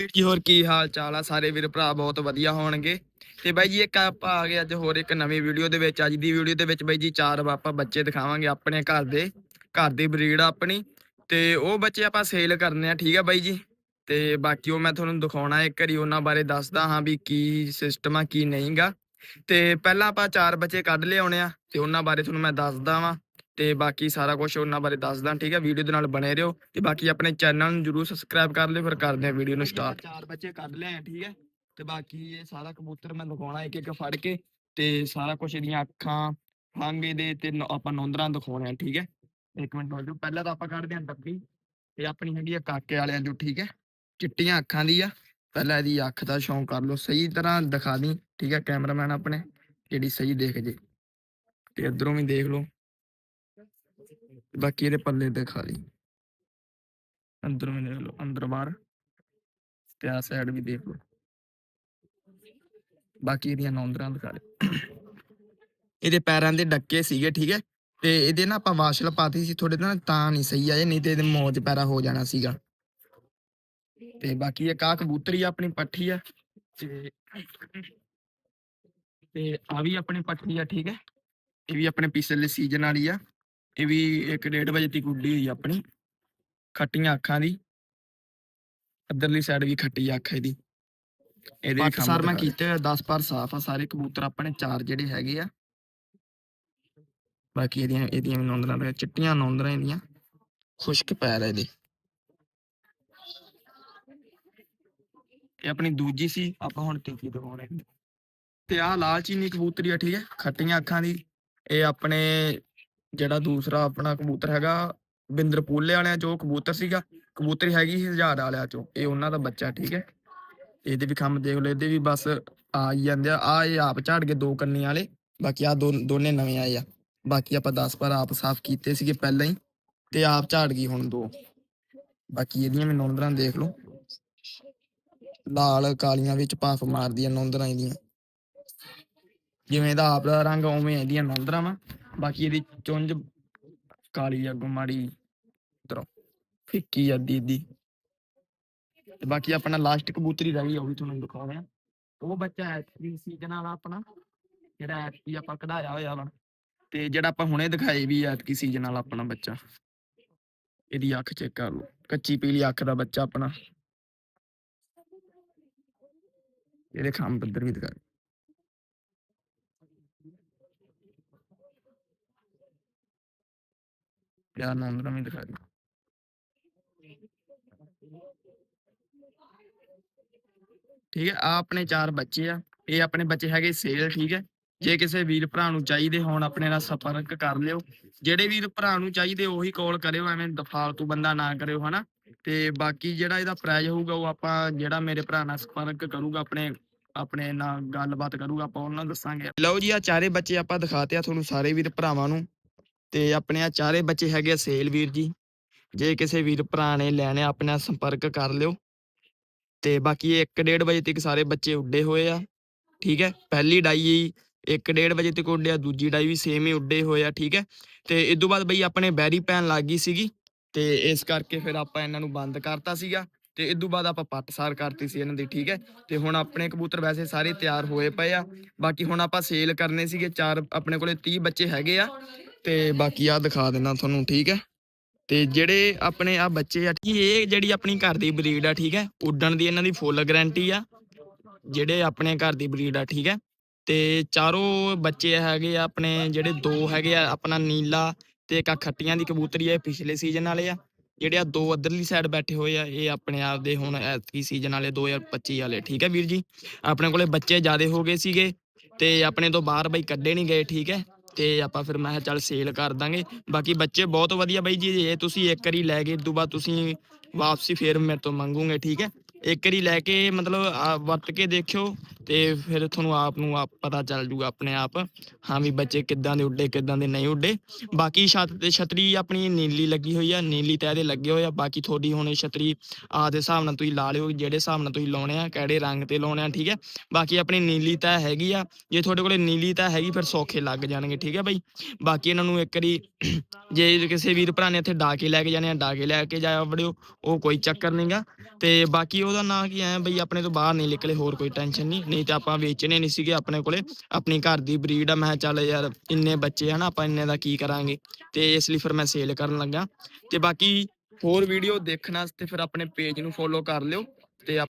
ਵੀਰ ਜੀ, ਹੋਰ ਕੀ ਹਾਲ ਚਾਲ ਆ? ਸਾਰੇ ਵੀਰ ਭਰਾ ਬਹੁਤ ਵਧੀਆ ਹੋਣਗੇ। ਤੇ ਬਾਈ ਜੀ, ਇੱਕ ਆਪਾਂ ਆ ਗਏ ਅੱਜ ਹੋਰ ਇੱਕ ਨਵੀਂ ਵੀਡੀਓ ਦੇ ਵਿੱਚ। ਅੱਜ ਦੀ ਵੀਡੀਓ ਦੇ ਵਿੱਚ ਬਾਈ ਜੀ, ਚਾਰ ਆਪਾਂ ਬੱਚੇ ਦਿਖਾਵਾਂਗੇ ਆਪਣੇ ਘਰ ਦੇ, ਘਰ ਦੀ ਬਰੀਡ ਆਪਣੀ। ਤੇ ਉਹ ਬੱਚੇ ਆਪਾਂ ਸੇਲ ਕਰਨੇ ਆ, ਠੀਕ ਆ ਬਾਈ ਜੀ? ਤੇ ਬਾਕੀ ਉਹ ਮੈਂ ਤੁਹਾਨੂੰ ਦਿਖਾਉਣਾ ਇੱਕ ਵਾਰੀ, ਉਹਨਾਂ ਬਾਰੇ ਦੱਸਦਾ ਹਾਂ ਵੀ ਕੀ ਸਿਸਟਮ ਆ, ਕੀ ਨਹੀਂਗਾ। ਤੇ ਪਹਿਲਾਂ ਆਪਾਂ ਚਾਰ ਬੱਚੇ ਕੱਢ ਲਿਆਉਣੇ ਆ, ਤੇ ਉਹਨਾਂ ਬਾਰੇ ਤੁਹਾਨੂੰ ਮੈਂ ਦੱਸਦਾ ਵਾਂ। ਤੇ ਬਾਕੀ ਸਾਰਾ ਕੁਝ ਉਹਨਾਂ ਬਾਰੇ ਦੱਸਦਾ ਠੀਕ ਹੈ? ਵੀਡੀਓ ਦੇ ਨਾਲ ਬਣੇ ਰਹੋ ਤੇ ਬਾਕੀ ਆਪਣੇ ਚੈਨਲ ਨੂੰ ਜਰੂਰ ਸਬਸਕ੍ਰਾਈਬ ਕਰ ਲਿਓ ਫਿਰ ਕਰਦੇ ਆ ਵੀਡੀਓ ਨੂੰ ਸਟਾਰਟ ਚਾਰ ਬੱਚੇ ਕੱਢ ਲਏ ਆ ਠੀਕ ਹੈ? ਤੇ ਬਾਕੀ ਇਹ ਸਾਰਾ ਕਬੂਤਰ ਮੈਂ ਦਿਖਾਉਣਾ ਇੱਕ ਇੱਕ ਫੜ ਕੇ ਤੇ ਸਾਰਾ ਕੁਝ ਇਹਦੀਆਂ ਅੱਖਾਂ ਫਾਂਗੇ ਦੇ ਤੇ ਆਪਾਂ ਨੌਂਦਰਾਂ ਦਿਖਾਉਣੇ ਆ ਠੀਕ ਹੈ? ਇੱਕ ਮਿੰਟ ਹੋ ਜਾਓ ਪਹਿਲਾਂ ਤਾਂ ਆਪਾਂ ਕੱਢਦੇ ਹਾਂ ਡੱਬੀ ਇਹ ਆਪਣੀ ਹੈਗੀ ਆ ਕਾਕੇ ਵਾਲਿਆਂ ਦੀ ਠੀਕ ਹੈ? ਚਿੱਟੀਆਂ ਅੱਖਾਂ ਦੀ ਆ ਪਹਿਲਾਂ ਇਹਦੀ ਅੱਖ ਦਾ ਸ਼ੌਂਕ ਕਰ ਲਓ ਸਹੀ ਤਰ੍ਹਾਂ ਦਿਖਾ ਦੀ ਠੀਕ ਹੈ ਕੈਮਰਾਮੈਨ ਆਪਣੇ ਜਿਹੜੀ ਸਹੀ ਦੇਖ ਜੇ। ਤੇ ਇਧਰੋਂ ਵੀ ਦੇਖ ਲਓ। ਬਾਕੀ ਇਹਦੇ ਪੱਲੇ ਦਿਖਾ ਦੀ ਅੰਦਰੋਂ ਵੀ ਦੇਖ ਲਓ, ਅੰਦਰ ਬਾਹਰ। ਤੇ ਆ ਸਾਈਡ ਵੀ ਦੇਖ ਲਓ। ਬਾਕੀ ਇਹਦੀਆਂ ਨੌਂਦਰਾਂ ਦਿਖਾ ਦੇ ਇਹਦੇ ਪੈਰਾਂ ਦੇ ਡੱਕੇ ਸੀਗੇ, ਠੀਕ ਹੈ? ਤੇ ਇਹਦੇ ਨਾ ਆਪਾਂ ਵਾਸ਼ਲ ਪਾਤੀ ਸੀ ਥੋੜੇ ਨਾ ਤਾਂ ਨਹੀਂ ਸਹੀ ਆਏ, ਨਹੀਂ ਤੇ ਇਹਦੇ ਮੌਜ ਪੈਰਾ ਹੋ ਜਾਣਾ ਸੀਗਾ। ਤੇ ਬਾਕੀ ਇਹ ਆ ਕਬੂਤਰੀ ਆਪਣੀ ਪੱਠੀ ਆ। ਤੇ ਤੇ ਆ ਵੀ ਆਪਣੀ ਪੱਠੀ ਆ, ਠੀਕ ਹੈ? ਇਹ ਵੀ ਆਪਣੇ ਪਿਛਲੇ ਸੀਜ਼ਨ ਵਾਲੀ ਆ। ਇਹ ਵੀ 1:30 ਵਜੇ ਤੱਕ ਉੱਡੀ ਹੋਈ ਆਪਣੀ। ਖੱਟੀਆਂ ਅੱਖਾਂ ਦੀ। ਅੱਧਰਲੀ ਸਾਈਡ ਵੀ ਖੱਟੀ ਅੱਖ ਇਹਦੀ ਇਹਦੇ ਵੀ ਸਰ ਮੈਂ ਕੀਤੇ ਹੋਏ 10 ਪਰ ਸਾਫ਼ ਆ ਸਾਰੇ ਕਬੂਤਰ ਆਪਣੇ ਚਾਰ ਜਿਹੜੇ ਹੈਗੇ ਆ। ਬਾਕੀ ਇਹਦੀਆਂ ਇਹਦੀਆਂ ਨੌਂਦਰਾਂ ਨੇ ਚਿੱਟੀਆਂ ਨੌਂਦਰਾਂ ਇਹਦੀਆਂ। ਖੁਸ਼ਕ ਪੈਰ ਇਹਦੇ। ਇਹ ਆਪਣੀ ਦੂਜੀ ਸੀ। ਆਪਾਂ ਹੁਣ ਤੀਜੀ ਦਿਖਾਉਣੇ। ਤੇ ਆਹ ਲਾਲ ਚੀਨੀ ਕਬੂਤਰੀ ਆ ਠੀਕ ਹੈ ਖੱਟੀਆਂ ਅੱਖਾਂ ਦੀ। ਇਹ ਆਪਣੇ ਜਿਹੜਾ ਦੂਸਰਾ ਆਪਣਾ ਕਬੂਤਰ ਹੈਗਾ, ਬਿੰਦਰ ਪੂਲੇ ਵਾਲਿਆਂ ਚੋਂ ਕਬੂਤਰ ਸੀਗਾ, ਕਬੂਤਰ ਹੈਗੀ ਹਜ਼ਾਰ ਵਾਲਿਆਂ ਚੋਂ, ਇਹ ਉਹਨਾਂ ਦਾ ਬੱਚਾ, ਠੀਕ ਹੈ। ਇਹਦੇ ਵੀ ਖੰਮ ਦੇਖ ਲਓ, ਇਹਦੇ ਵੀ ਬਸ ਆ ਹੀ ਜਾਂਦੇ ਆ ਆ ਇਹ ਆਪ ਝਾੜ ਕੇ ਦੋ ਕੰਨੀ ਵਾਲੇ, ਬਾਕੀ ਆ ਦੋਨੇ ਨਵੇਂ ਆਏ ਆ। ਬਾਕੀ ਆਪਾਂ 10 ਪਰ ਆਪ ਸਾਫ਼ ਕੀਤੇ ਸੀਗੇ ਪਹਿਲਾਂ ਹੀ, ਤੇ ਆਪ ਝਾੜ ਗਈ ਹੁਣ ਦੋ। ਬਾਕੀ ਇਹਦੀਆਂ ਵੀ ਨੌਂਦਰਾਂ ਦੇਖ ਲਓ। ਲਾਲ, ਕਾਲੀਆਂ ਵਿੱਚ ਭਾਫ ਮਾਰਦੀਆਂ ਨੌਂਦਰਾਂ ਇਹਦੀਆਂ। ਜਿਵੇਂ ਦਾ ਆਪ ਦਾ ਰੰਗ, ਉਵੇਂ ਇਹਦੀਆਂ ਨੌਂਦਰਾਂ ਵਾ। ਬਾਕੀ ਇਹਦੀ ਚੁੰਝ ਕਾਲੀ ਅੱਗੋਂ ਮਾੜੀ ਇਧਰੋਂ ਫਿੱਕੀ ਅੱਦੀ ਦੀ ਤੇ ਬਾਕੀ ਆਪਣਾ ਲਾਸਟ ਕਬੂਤਰੀ ਰਹਿ ਗਈ ਉਹ ਵੀ ਤੁਹਾਨੂੰ ਦਿਖਾਉਂਦੇ ਆ। ਉਹ ਬੱਚਾ ਐਤਕੀ ਸੀਜ਼ਨ ਵਾਲਾ ਆਪਣਾ, ਜਿਹੜਾ ਐਤਕੀ ਆਪਾਂ ਕਢਾਇਆ ਹੋਇਆ ਵਾ। ਤੇ ਜਿਹੜਾ ਆਪਾਂ ਹੁਣੇ ਦਿਖਾਏ ਵੀ ਐਤਕੀ ਸੀਜ਼ਨ ਵਾਲਾ ਆਪਣਾ ਬੱਚਾ। ਇਹਦੀ ਅੱਖ ਚੈੱਕ ਕਰ ਲਓ। ਕੱਚੀ ਪੀਲੀ ਅੱਖ ਦਾ ਬੱਚਾ ਆਪਣਾ। ਇਹਦੇ ਖੰਭ ਇੱਧਰ ਵੀ ਦਿਖਾ। ਯਾਰ ਨੰਦਰਾ ਵੀ ਦਿਖਾ ਦੇ ਠੀਕ ਹੈ ਆ ਆਪਣੇ ਚਾਰ ਬੱਚੇ ਆ। ਇਹ ਆਪਣੇ ਬੱਚੇ ਹੈਗੇ ਸੇਲ, ਠੀਕ ਹੈ। ਜੇ ਕਿਸੇ ਵੀਰ ਭਰਾ ਨੂੰ ਚਾਹੀਦੇ ਹੋਣ, ਆਪਣੇ ਨਾਲ ਸੰਪਰਕ ਕਰ ਲਿਓ। ਜਿਹੜੇ ਵੀਰ ਭਰਾ ਨੂੰ ਚਾਹੀਦੇ, ਉਹੀ ਕਾਲ ਕਰਿਓ, ਐਵੇਂ ਫਾਲਤੂ ਬੰਦਾ ਨਾ ਕਰਿਓ, ਹਨਾ। ਤੇ ਬਾਕੀ ਜਿਹੜਾ ਇਹਦਾ ਪ੍ਰਾਈਜ਼ ਹੋਊਗਾ, ਉਹ ਆਪਾਂ ਜਿਹੜਾ ਮੇਰੇ ਭਰਾ ਨਾਲ ਸੰਪਰਕ ਕਰੂਗਾ, ਆਪਣੇ ਆਪਣੇ ਨਾਲ ਗੱਲਬਾਤ ਕਰੂਗਾ, ਆਪਾਂ ਉਹਨਾਂ ਨੂੰ ਦੱਸਾਂਗੇ। ਲਓ ਜੀ ਆ ਚਾਰੇ ਬੱਚੇ ਆਪਾਂ ਦਿਖਾਤੇ ਆ ਤੁਹਾਨੂੰ ਸਾਰੇ ਵੀਰ ਭਰਾਵਾਂ ਨੂੰ। ਤੇ ਆਪਣੇ ਆ ਚਾਰੇ ਬੱਚੇ ਹੈਗੇ ਆ ਸੇਲ ਵੀਰ ਜੀ। ਜੇ ਕਿਸੇ ਵੀਰ ਭਰਾ ਨੇ ਲੈਣੇ ਆਪਣਾ ਸੰਪਰਕ ਕਰ ਲਿਓ। ਤੇ ਬਾਕੀ 1:30 ਵਜੇ ਤੱਕ ਸਾਰੇ ਬੱਚੇ ਉੱਡੇ ਹੋਏ ਆ, ਠੀਕ ਹੈ? ਪਹਿਲੀ ਡਾਈ 1:30 ਵਜੇ ਤੱਕ ਉੱਡਿਆ, ਦੂਜੀ ਡਾਈ ਵੀ ਸੇਮ ਹੀ ਉੱਡੇ ਹੋਏ ਆ, ਠੀਕ ਹੈ? ਤੇ ਇਸ ਤੋਂ ਬਾਅਦ ਬਈ ਆਪਣੇ ਬੈਰੀ ਪੈਣ ਲੱਗ ਗਈ ਸੀਗੀ, ਤੇ ਇਸ ਕਰਕੇ ਫਿਰ ਆਪਾਂ ਇਹਨਾਂ ਨੂੰ ਬੰਦ ਕਰਤਾ ਸੀਗਾ, ਤੇ ਇਸ ਤੋਂ ਬਾਅਦ ਆਪਾਂ ਪੱਟਸਾਰ ਕਰਤੀ ਸੀ ਇਹਨਾਂ ਦੀ, ਠੀਕ ਹੈ? ਤੇ ਹੁਣ ਆਪਣੇ ਕਬੂਤਰ ਵੈਸੇ ਸਾਰੇ ਤਿਆਰ ਹੋਏ ਪਏ ਆ, ਬਾਕੀ ਹੁਣ ਆਪਾਂ ਸੇਲ ਕਰਨੇ ਸੀਗੇ, ਚਾਰ ਆਪਣੇ ਕੋਲੇ 30 ਬੱਚੇ ਹੈਗੇ ਆ ਤੇ ਬਾਕੀ ਆ ਦਿਖਾ ਦਿੰਦਾ ਤੁਹਾਨੂੰ, ਠੀਕ ਹੈ? ਤੇ ਜਿਹੜੇ ਆਪਣੇ ਆ ਬੱਚੇ ਆ ਠੀਕ ਇਹ ਜਿਹੜੀ ਆਪਣੀ ਘਰ ਦੀ ਬਰੀਡ ਆ, ਠੀਕ ਹੈ? ਉੱਡਣ ਦੀ ਇਹਨਾਂ ਦੀ ਫੁੱਲ ਗਾਰੰਟੀ ਆ, ਜਿਹੜੇ ਆਪਣੇ ਘਰ ਦੀ ਬਰੀਡ ਆ, ਠੀਕ ਹੈ? ਤੇ ਚਾਰੋਂ ਬੱਚੇ ਹੈਗੇ ਆ, ਆਪਣੇ ਜਿਹੜੇ ਦੋ ਹੈਗੇ ਆ, ਆਪਣਾ ਨੀਲਾ ਤੇ ਇੱਕ ਆਹ ਖੱਟੀਆਂ ਦੀ ਕਬੂਤਰੀ ਆ, ਇਹ ਪਿਛਲੇ ਸੀਜ਼ਨ ਵਾਲੇ ਆ। ਜਿਹੜੇ ਆ ਦੋ ਅਦਰਲੀ ਸਾਈਡ ਬੈਠੇ ਹੋਏ ਆ, ਇਹ ਆਪਣੇ ਆਪ ਦੇ ਹੁਣ ਐਤਕੀ ਸੀਜ਼ਨ ਵਾਲੇ 2025 ਵਾਲੇ, ਠੀਕ ਹੈ ਵੀਰ ਜੀ? ਆਪਣੇ ਕੋਲੇ ਬੱਚੇ ਜ਼ਿਆਦੇ ਹੋ ਗਏ ਸੀਗੇ ਤੇ ਆਪਣੇ ਤੋਂ ਬਾਹਰ ਬਈ ਕੱਢੇ ਨਹੀਂ ਗਏ, ਠੀਕ ਹੈ? ਤੇ ਆਪਾਂ ਫਿਰ ਮੈਂ ਕਿਹਾ ਚੱਲ ਸੇਲ ਕਰ ਦਾਂਗੇ। ਬਾਕੀ ਬੱਚੇ ਬਹੁਤ ਵਧੀਆ ਬਾਈ ਜੀ ਜੇ ਤੁਸੀਂ ਇੱਕ ਵਾਰੀ ਲੈ ਗਏ ਤੋਂ ਬਾਅਦ ਤੁਸੀਂ ਵਾਪਸੀ ਫੇਰ ਮੇਰੇ ਤੋਂ ਮੰਗੋਗੇ, ਠੀਕ ਹੈ? ਇੱਕ ਵਾਰੀ ਲੈ ਕੇ ਮਤਲਬ ਆ, ਵਰਤ ਕੇ ਦੇਖਿਓ ਤੇ ਫਿਰ ਤੁਹਾਨੂੰ ਆਪ ਨੂੰ ਆਪ ਪਤਾ ਚੱਲ ਜੂਗਾ ਆਪਣੇ ਆਪ ਹਾਂ ਵੀ ਬੱਚੇ ਕਿੱਦਾਂ ਦੇ ਉੱਡੇ ਕਿੱਦਾਂ ਦੇ ਨਹੀਂ ਉੱਡੇ। ਬਾਕੀ ਛੱਤ ਤੇ ਛਤਰੀ ਆਪਣੀ ਨੀਲੀ ਲੱਗੀ ਹੋਈ ਆ ਨੀਲੀ ਤੇ ਇਹਦੇ ਲੱਗੇ ਹੋਏ ਆ ਬਾਕੀ ਤੁਹਾਡੀ ਹੁਣ ਛਤਰੀ ਆ ਦੇ ਹਿਸਾਬ ਨਾਲ ਤੁਸੀਂ ਲਾ ਲਿਓ ਜਿਹੜੇ ਹਿਸਾਬ ਨਾਲ ਤੁਸੀਂ ਲਾਉਣੇ ਆ ਕਿਹੜੇ ਰੰਗ ਤੇ ਲਾਉਣੇ ਆ ਠੀਕ ਹੈ। ਬਾਕੀ ਆਪਣੀ ਨੀਲੀ ਤਾਂ ਹੈਗੀ ਆ ਜੇ ਤੁਹਾਡੇ ਕੋਲੇ ਨੀਲੀ ਤਾਂ ਹੈਗੀ ਫਿਰ ਸੌਖੇ ਲੱਗ ਜਾਣਗੇ ਠੀਕ ਹੈ ਬਾਈ। ਬਾਕੀ ਇਹਨਾਂ ਨੂੰ ਇੱਕ ਵਾਰੀ ਜੇ ਕਿਸੇ ਵੀਰ ਭਰਾ ਨੇ ਇੱਥੇ ਡਾਕੇ ਲੈ ਕੇ ਜਾਣੇ ਆ ਡਾਕੇ ਲੈ ਕੇ ਜਾਇਆ ਵੜਿਓ ਉਹ ਕੋਈ ਚੱਕਰ ਨਹੀਂਗਾ ਤੇ ਬਾਕੀ ਉਹ ਉਹਦਾ ਨਾਂ ਕੀ ਐ ਬਈ ਆਪਣੇ ਤੋਂ ਬਾਹਰ ਨਹੀਂ ਨਿਕਲੇ, ਹੋਰ ਕੋਈ ਟੈਨਸ਼ਨ ਨਹੀਂ। ਨਹੀਂ ਤੇ ਆਪਾਂ ਵੇਚਣੇ ਨਹੀਂ ਸੀਗੇ ਆਪਣੇ ਕੋਲੇ। ਆਪਣੀ ਘਰ ਦੀ ਬਰੀਡ ਆ, ਮੈਂ ਕਿਹਾ ਚੱਲ ਯਾਰ, ਇੰਨੇ ਬੱਚੇ ਹਨਾ ਆਪਾਂ ਇੰਨੇ ਦਾ ਕੀ ਕਰਾਂਗੇ? ਤੇ ਇਸ ਲਈ ਫਿਰ ਮੈਂ ਸੇਲ ਕਰਨ ਲੱਗਾ। ਤੇ ਬਾਕੀ ਹੋਰ ਵੀਡੀਓ ਦੇਖਣ ਤੇ ਫਿਰ ਆਪਣੇ ਪੇਜ ਨੂੰ ਫੋਲੋ ਕਰ ਲਿਓ। ਤੇ